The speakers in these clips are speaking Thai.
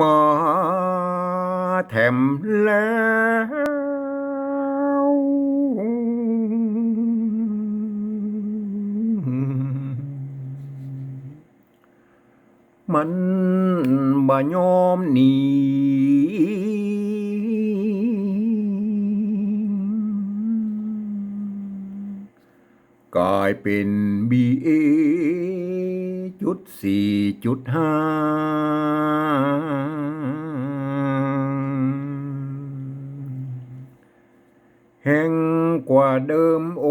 มาแถมแล้วมันบ่ยอมหนีกลายเป็นบีเอจุดสี่จุดห้า แห่งกว่าเดิมโอ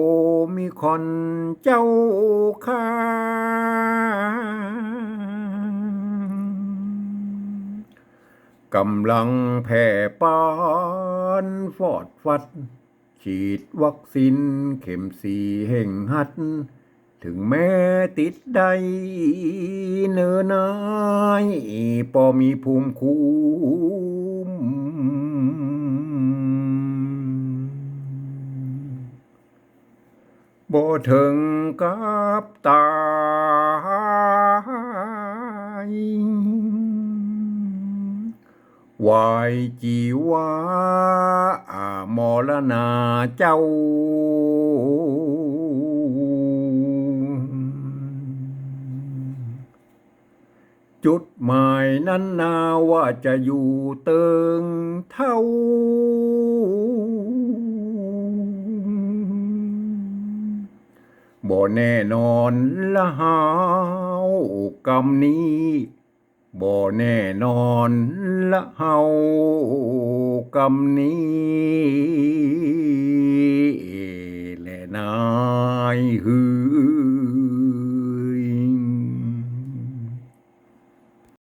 มีคอนเจ้าค่ากำลังแผ่ปานฟอดฟัด ฉีดวัคซีนเข็มสีแห่งหัด ถึงแม้ติดใดเนื้อนายปอมีภูมิคุ้ม บ่ถึงกับตายวายจีวาอามรณาเจ้า จุดหมายนั้นนาว่าจะอยู่เติงเท่า บ่แน่นอนละหาวกรรมนี้บ่แน่นอนละเฮากรรมนี้และนายฮือ